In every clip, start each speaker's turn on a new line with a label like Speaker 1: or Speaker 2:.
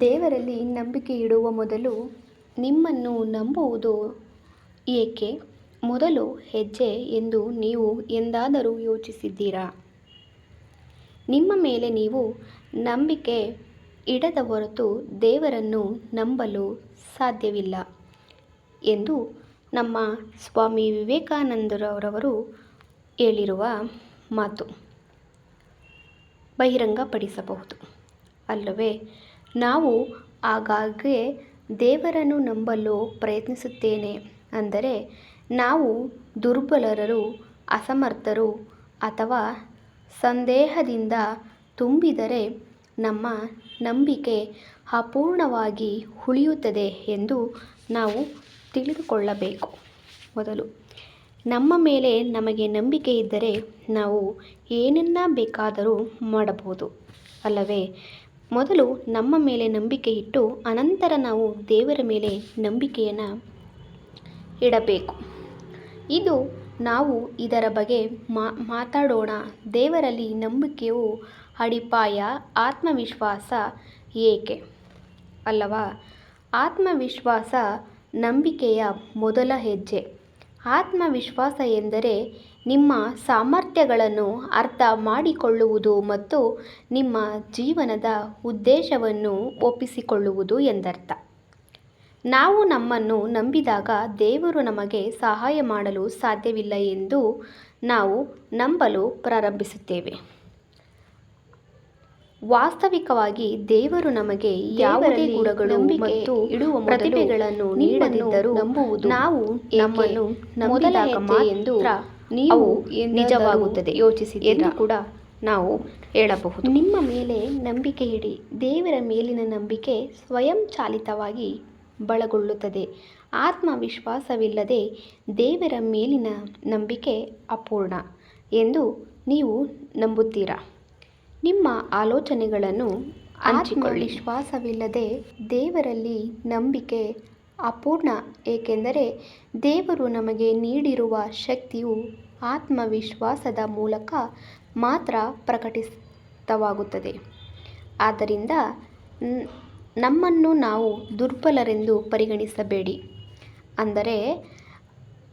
Speaker 1: ದೇವರಲ್ಲಿ ನಂಬಿಕೆ ಇಡುವ ಮೊದಲು ನಿಮ್ಮನ್ನು ನಂಬುವುದು ಏಕೆ? ಮೊದಲು ಹೆಜ್ಜೆ ಎಂದು ನೀವು ಎಂದಾದರೂ ಯೋಚಿಸಿದ್ದೀರಾ? ನಿಮ್ಮ ಮೇಲೆ ನೀವು ನಂಬಿಕೆ ಇಡದ ಹೊರತು ದೇವರನ್ನು ನಂಬಲು ಸಾಧ್ಯವಿಲ್ಲ ಎಂದು ನಮ್ಮ ಸ್ವಾಮಿ ವಿವೇಕಾನಂದರವರು ಹೇಳಿರುವ ಮಾತು. ಬಹಿರಂಗಪಡಿಸಬಹುದು. ಅಲ್ಲವೇ? ನಾವು ಆಗಾಗ್ಗೆ ದೇವರನ್ನು ನಂಬಲು ಪ್ರಯತ್ನಿಸುತ್ತೇನೆ ಅಂದರೆ ನಾವು ದುರ್ಬಲರು, ಅಸಮರ್ಥರು ಅಥವಾ ಸಂದೇಹದಿಂದ ತುಂಬಿದರೆ ನಮ್ಮ ನಂಬಿಕೆ ಅಪೂರ್ಣವಾಗಿ ಉಳಿಯುತ್ತದೆ ಎಂದು ನಾವು ತಿಳಿದುಕೊಳ್ಳಬೇಕು. ಮೊದಲು, ನಮ್ಮ ಮೇಲೆ ನಮಗೆ ನಂಬಿಕೆ ಇದ್ದರೆ ನಾವು ಏನನ್ನ ಬೇಕಾದರೂ ಮಾಡಬಹುದು, ಅಲ್ಲವೇ? ಮೊದಲು ನಮ್ಮ ಮೇಲೆ ನಂಬಿಕೆ ಇಟ್ಟು ಅನಂತರ ನಾವು ದೇವರ ಮೇಲೆ ನಂಬಿಕೆಯನ್ನು ಇಡಬೇಕು. ಇದು ನಾವು ಇದರ ಬಗ್ಗೆ ಮಾತಾಡೋಣ. ದೇವರಲ್ಲಿ ನಂಬಿಕೆಯು ಅಡಿಪಾಯ, ಆತ್ಮವಿಶ್ವಾಸ ಏಕೆ? ಅಲ್ಲವಾ? ಆತ್ಮವಿಶ್ವಾಸ ನಂಬಿಕೆಯ ಮೊದಲ ಹೆಜ್ಜೆ. ಆತ್ಮವಿಶ್ವಾಸ ಎಂದರೆ ನಿಮ್ಮ ಸಾಮರ್ಥ್ಯಗಳನ್ನು ಅರ್ಥ ಮಾಡಿಕೊಳ್ಳುವುದು ಮತ್ತು ನಿಮ್ಮ ಜೀವನದ ಉದ್ದೇಶವನ್ನು ಒಪ್ಪಿಸಿಕೊಳ್ಳುವುದು ಎಂದರ್ಥ. ನಾವು ನಮ್ಮನ್ನು ನಂಬಿದಾಗ ದೇವರು ನಮಗೆ ಸಹಾಯ ಮಾಡಲು ಸಾಧ್ಯವಿಲ್ಲ ಎಂದು ನಾವು ನಂಬಲು ಪ್ರಾರಂಭಿಸುತ್ತೇವೆ. ವಾಸ್ತವಿಕವಾಗಿ ದೇವರು ನಮಗೆ ಯಾವುದೇ ಗುಣಗಳು ಮತ್ತು ಇಡುವ ಪ್ರತಿಭೆಗಳನ್ನು ನೀಡದಿದ್ದರೂ ನಂಬುವುದು ನಾವು ನಮ್ಮನ್ನು ನಂಬಿದಾಗ ಎಂದು ನೀವು ನಿಜವಾಗುತ್ತದೆ ಯೋಚಿಸಿ ಎಂದು ಕೂಡ ನಾವು ಹೇಳಬಹುದು. ನಿಮ್ಮ ಮೇಲೆ ನಂಬಿಕೆ ಇಡಿ. ದೇವರ ಮೇಲಿನ ನಂಬಿಕೆ ಸ್ವಯಂಚಾಲಿತವಾಗಿ ಬಳಗೊಳ್ಳುತ್ತದೆ. ಆತ್ಮವಿಶ್ವಾಸವಿಲ್ಲದೆ ದೇವರ ಮೇಲಿನ ನಂಬಿಕೆ ಅಪೂರ್ಣ ಎಂದು ನೀವು ನಂಬುತ್ತೀರಾ? ನಿಮ್ಮ ಆಲೋಚನೆಗಳನ್ನು ಹಂಚಿಕೊಳ್ಳಿ. ವಿಶ್ವಾಸವಿಲ್ಲದೆ ದೇವರಲ್ಲಿ ನಂಬಿಕೆ ಅಪೂರ್ಣ ಏಕೆಂದರೆ ದೇವರು ನಮಗೆ ನೀಡಿರುವ ಶಕ್ತಿಯು ಆತ್ಮವಿಶ್ವಾಸದ ಮೂಲಕ ಮಾತ್ರ ಪ್ರಕಟಿತವಾಗುತ್ತದೆ. ಆದ್ದರಿಂದ ನಮ್ಮನ್ನು ನಾವು ದುರ್ಬಲರೆಂದು ಪರಿಗಣಿಸಬೇಡಿ. ಅಂದರೆ,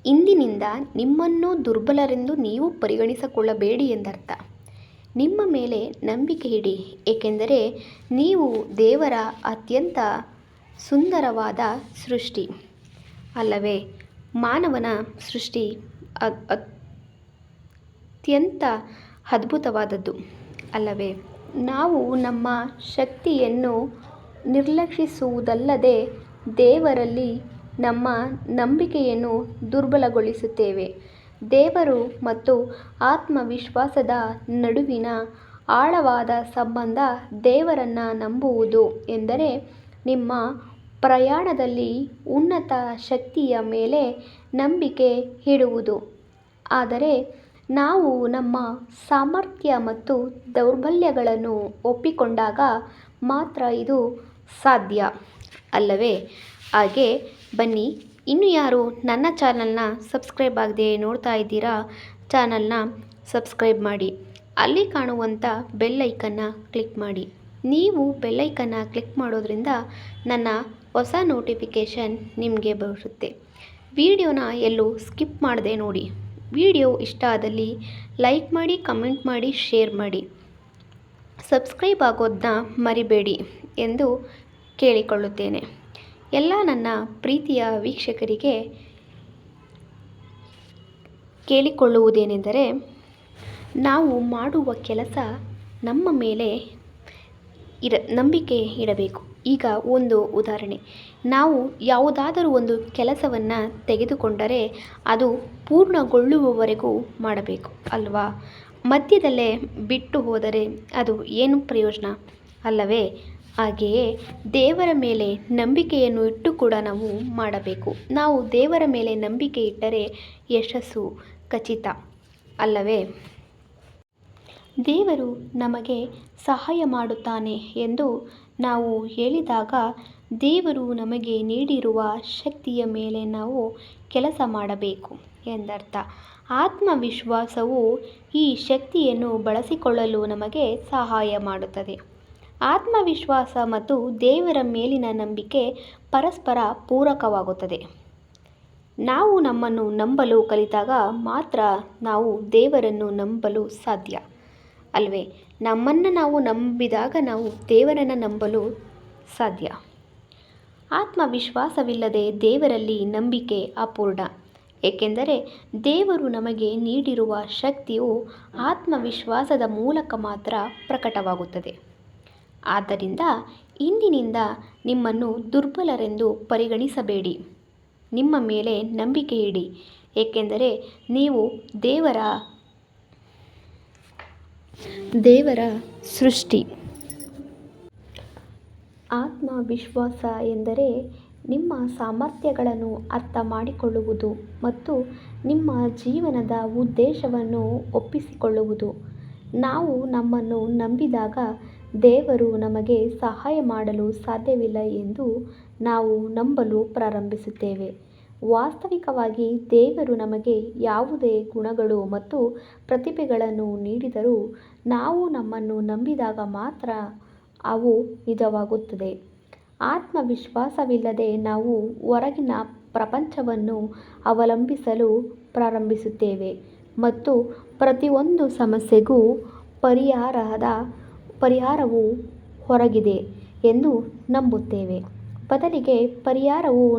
Speaker 1: ಇಂದಿನಿಂದ ನಿಮ್ಮನ್ನು ದುರ್ಬಲರೆಂದು ನೀವು ಪರಿಗಣಿಸಿಕೊಳ್ಳಬೇಡಿ ಎಂದರ್ಥ. ನಿಮ್ಮ ಮೇಲೆ ನಂಬಿಕೆ ಇಡಿ, ಏಕೆಂದರೆ ನೀವು ದೇವರ ಅತ್ಯಂತ ಸುಂದರವಾದ ಸೃಷ್ಟಿ. ಅಲ್ಲವೇ, ಮಾನವನ ಸೃಷ್ಟಿ ಅತ್ಯಂತ ಅದ್ಭುತವಾದದ್ದು. ಅಲ್ಲವೇ? ನಾವು ನಮ್ಮ ಶಕ್ತಿಯನ್ನು ನಿರ್ಲಕ್ಷಿಸುವುದಲ್ಲದೆ ದೇವರಲ್ಲಿ ನಮ್ಮ ನಂಬಿಕೆಯನ್ನು ದುರ್ಬಲಗೊಳಿಸುತ್ತೇವೆ. ದೇವರು ಮತ್ತು ಆತ್ಮವಿಶ್ವಾಸದ ನಡುವಿನ ಆಳವಾದ ಸಂಬಂಧ ದೇವರನ್ನು ನಂಬುವುದು ಎಂದರೆ ನಿಮ್ಮ ಪ್ರಯಾಣದಲ್ಲಿ ಉನ್ನತ ಶಕ್ತಿಯ ಮೇಲೆ ನಂಬಿಕೆ ಇಡುವುದು. ಆದರೆ ನಾವು ನಮ್ಮ ಸಾಮರ್ಥ್ಯ ಮತ್ತು ದೌರ್ಬಲ್ಯಗಳನ್ನು ಒಪ್ಪಿಕೊಂಡಾಗ ಮಾತ್ರ ಇದು ಸಾಧ್ಯ ಅಲ್ಲವೇ? ಹಾಗೆ ಬನ್ನಿ, ಇನ್ನು ಯಾರು ನನ್ನ ಚಾನಲ್ನ ಸಬ್ಸ್ಕ್ರೈಬ್ ಆಗದೆ ನೋಡ್ತಾ ಇದ್ದೀರಾ, ಚಾನಲ್ನ ಸಬ್ಸ್ಕ್ರೈಬ್ ಮಾಡಿ. ಅಲ್ಲಿ ಕಾಣುವಂಥ ಬೆಲ್ಲೈಕನ್ನ ಕ್ಲಿಕ್ ಮಾಡಿ. ನೀವು ಬೆಲ್ಲೈಕನ್ನ ಕ್ಲಿಕ್ ಮಾಡೋದ್ರಿಂದ ನನ್ನ ಹೊಸ ನೋಟಿಫಿಕೇಷನ್ ನಿಮಗೆ ಬರುತ್ತೆ. ವಿಡಿಯೋನ ಎಲ್ಲೂ ಸ್ಕಿಪ್ ಮಾಡದೆ ನೋಡಿ. ವಿಡಿಯೋ ಇಷ್ಟ ಆದಲ್ಲಿ ಲೈಕ್ ಮಾಡಿ, ಕಮೆಂಟ್ ಮಾಡಿ, ಶೇರ್ ಮಾಡಿ. ಸಬ್ಸ್ಕ್ರೈಬ್ ಆಗೋದನ್ನ ಮರಿಬೇಡಿ ಎಂದು ಕೇಳಿಕೊಳ್ಳುತ್ತೇನೆ. ಎಲ್ಲ ನನ್ನ ಪ್ರೀತಿಯ ವೀಕ್ಷಕರಿಗೆ ಕೇಳಿಕೊಳ್ಳುವುದೇನೆಂದರೆ, ನಾವು ಮಾಡುವ ಕೆಲಸ ನಮ್ಮ ಮೇಲೆ ಇರ, ನಂಬಿಕೆ ಇಡಬೇಕು. ಈಗ ಒಂದು ಉದಾಹರಣೆ. ನಾವು ಯಾವುದಾದರೂ ಒಂದು ಕೆಲಸವನ್ನು ತೆಗೆದುಕೊಂಡರೆ ಅದು ಪೂರ್ಣಗೊಳ್ಳುವವರೆಗೂ ಮಾಡಬೇಕು, ಅಲ್ವಾ? ಮಧ್ಯದಲ್ಲೇ ಬಿಟ್ಟು ಹೋದರೆ ಅದು ಏನು ಪ್ರಯೋಜನ? ಅಲ್ಲವೇ? ಹಾಗೆಯೇ ದೇವರ ಮೇಲೆ ನಂಬಿಕೆಯನ್ನು ಇಟ್ಟು ಕೂಡ ನಾವು ಮಾಡಬೇಕು. ನಾವು ದೇವರ ಮೇಲೆ ನಂಬಿಕೆ ಇಟ್ಟರೆ ಯಶಸ್ಸು ಖಚಿತ, ಅಲ್ಲವೇ? ದೇವರು ನಮಗೆ ಸಹಾಯ ಮಾಡುತ್ತಾನೆ ಎಂದು ನಾವು ಹೇಳಿದಾಗ ದೇವರು ನಮಗೆ ನೀಡಿರುವ ಶಕ್ತಿಯ ಮೇಲೆ ನಾವು ಕೆಲಸ ಮಾಡಬೇಕು ಎಂದರ್ಥ. ಆತ್ಮವಿಶ್ವಾಸವು ಈ ಶಕ್ತಿಯನ್ನು ಬಳಸಿಕೊಳ್ಳಲು ನಮಗೆ ಸಹಾಯ ಮಾಡುತ್ತದೆ. ಆತ್ಮವಿಶ್ವಾಸ ಮತ್ತು ದೇವರ ಮೇಲಿನ ನಂಬಿಕೆ ಪರಸ್ಪರ ಪೂರಕವಾಗುತ್ತದೆ. ನಾವು ನಮ್ಮನ್ನು ನಂಬಲು ಕಲಿತಾಗ ಮಾತ್ರ ನಾವು ದೇವರನ್ನು ನಂಬಲು ಸಾಧ್ಯ. ಅಲ್ವೇ? ನಮ್ಮನ್ನು ನಾವು ನಂಬಿದಾಗ ನಾವು ದೇವರನ್ನು ನಂಬಲು ಸಾಧ್ಯ. ಆತ್ಮವಿಶ್ವಾಸವಿಲ್ಲದೆ ದೇವರಲ್ಲಿ ನಂಬಿಕೆ ಅಪೂರ್ಣ. ಏಕೆಂದರೆ ದೇವರು ನಮಗೆ ನೀಡಿರುವ ಶಕ್ತಿಯು ಆತ್ಮವಿಶ್ವಾಸದ ಮೂಲಕ ಮಾತ್ರ ಪ್ರಕಟವಾಗುತ್ತದೆ. ಆದ್ದರಿಂದ ಇಂದಿನಿಂದ ನಿಮ್ಮನ್ನು ದುರ್ಬಲರೆಂದು ಪರಿಗಣಿಸಬೇಡಿ. ನಿಮ್ಮ ಮೇಲೆ ನಂಬಿಕೆ ಇಡಿ. ಏಕೆಂದರೆ ನೀವು ದೇವರ ದೇವರ ಸೃಷ್ಟಿ. ಆತ್ಮವಿಶ್ವಾಸ ಎಂದರೆ ನಿಮ್ಮ ಸಾಮರ್ಥ್ಯಗಳನ್ನು ಅರ್ಥ ಮಾಡಿಕೊಳ್ಳುವುದು ಮತ್ತು ನಿಮ್ಮ ಜೀವನದ ಉದ್ದೇಶವನ್ನು ಒಪ್ಪಿಸಿಕೊಳ್ಳುವುದು. ನಾವು ನಮ್ಮನ್ನು ನಂಬಿದಾಗ ದೇವರು ನಮಗೆ ಸಹಾಯ ಮಾಡಲು ಸಾಧ್ಯವಿಲ್ಲ ಎಂದು ನಾವು ನಂಬಲು ಪ್ರಾರಂಭಿಸುತ್ತೇವೆ. ವಾಸ್ತವಿಕವಾಗಿ ದೇವರು ನಮಗೆ ಯಾವುದೇ ಗುಣಗಳು ಮತ್ತು ಪ್ರತಿಭೆಗಳನ್ನು ನೀಡಿದರೂ ನಾವು ನಮ್ಮನ್ನು ನಂಬಿದಾಗ ಮಾತ್ರ ಅವು ನಿಜವಾಗುತ್ತದೆ. ಆತ್ಮವಿಶ್ವಾಸವಿಲ್ಲದೆ ನಾವು ಹೊರಗಿನ ಪ್ರಪಂಚವನ್ನು ಅವಲಂಬಿಸಲು ಪ್ರಾರಂಭಿಸುತ್ತೇವೆ ಮತ್ತು ಪ್ರತಿಯೊಂದು ಸಮಸ್ಯೆಗೂ ಪರಿಹಾರದ, ಪರಿಹಾರವು ಹೊರಗಿದೆ ಎಂದು ನಂಬುತ್ತೇವೆ. ಬದಲಿಗೆ ಪರಿಹಾರವು